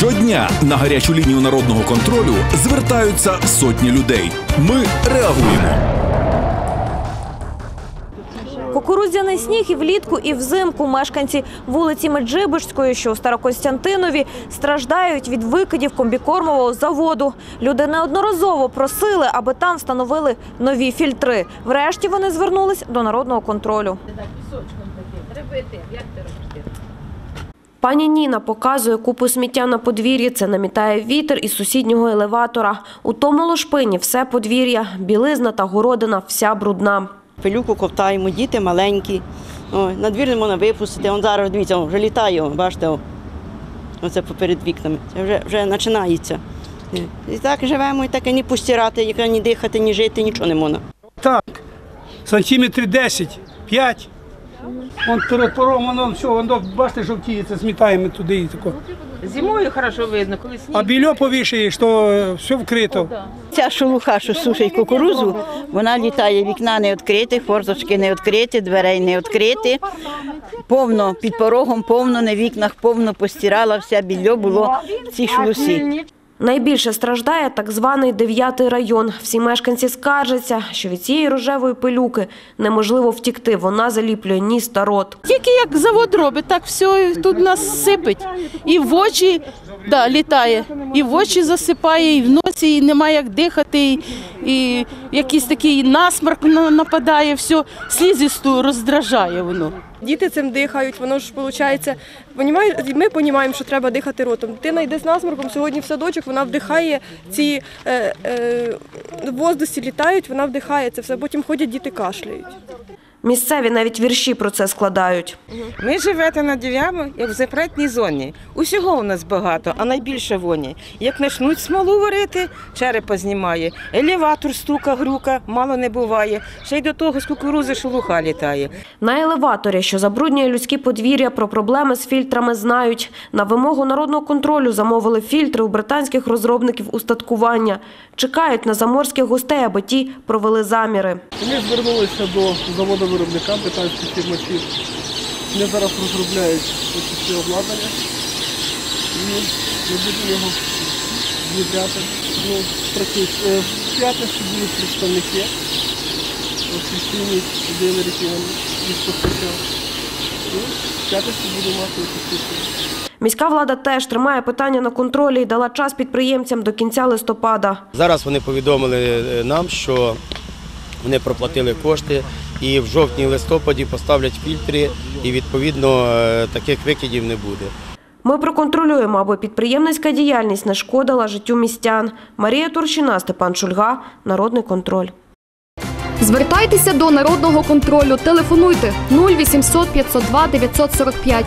Щодня на гарячу лінію народного контролю звертаються сотні людей. Ми реагуємо. Кукурудзяний сніг і влітку, і взимку мешканці вулиці Меджибишської, що у Старокостянтинові, страждають від викидів комбікормового заводу. Люди неодноразово просили, аби там встановили нові фільтри. Врешті вони звернулись до народного контролю. Пані Ніна показує купу сміття на подвір'ї. Це намітає вітер із сусіднього елеватора. У тому лошпині все подвір'я, білизна та городина вся брудна. Пилюку ковтаємо, діти маленькі. Ой, на двір не можна випустити. Он зараз дивіться, вже літає, бачите, оце поперед вікнами. Це вже, вже починається. І так живемо, і так і ні постирати, яка ні дихати, ні жити, нічого не можна. Так, сантиметрів 10, 5. Вон перед порогом, воно все, воно, бачите, жовтіється, змітаємо туди і тако. Зимою хорошо видно, коли сніг. А більо повішаєш, то е, все вкрито. Ця шелуха, що сушить кукурузу, вона літає, вікна не відкриті, форточки не відкриті, дверей не відкриті. Повно під порогом, повно на вікнах, повно постирала, все більо було в цій шелусі. Найбільше страждає так званий дев'ятий район. Всі мешканці скаржаться, що від цієї рожевої пилюки неможливо втікти. Вона заліплює ніс та рот. Тільки як завод робить, так все тут нас сипить. І в очі да, літає, і в очі засипає, і в носі, і немає як дихати, і, і якийсь такий насморк нападає, все, слізисту роздражає воно. Діти цим дихають, воно ж виходить, ми розуміємо, що треба дихати ротом. Дитина йде з насморком сьогодні в садочок, вона вдихає ці е, е, воздусі літають, вона вдихає це все. Потім ходять діти кашляють. Місцеві навіть вірші про це складають. Ми живете на дев'ямо, як в запретній зоні. Усього у нас багато, а найбільше воні. Як почнуть смолу варити, черепа знімає. Елеватор стука, грюка, мало не буває. Ще й до того з кукурузи шелуха літає. На елеваторі, що забруднює людські подвір'я, про проблеми з фільтрами знають. На вимогу народного контролю замовили фільтри у британських розробників устаткування. Чекають на заморських гостей, аби ті провели заміри. Ми звернулися до заводу виробника британських фірмачів. Вони зараз розробляють ось ці обладнання. І ми будемо його з'їдати. Ну, працюють. Е, В п'ятницю будуть представники офіційні дилери, які нам їх постачав. І в п'ятницю будемо мати офіційні. Міська влада теж тримає питання на контролі і дала час підприємцям до кінця листопада. Зараз вони повідомили е, нам, що вони проплатили кошти і в жовтні-листопаді поставлять фільтри, і відповідно е, таких викидів не буде. Ми проконтролюємо, аби підприємницька діяльність не шкодила життю містян. Марія Турчина, Степан Шульга, Народний контроль. Звертайтеся до народного контролю. Телефонуйте 0800 502 945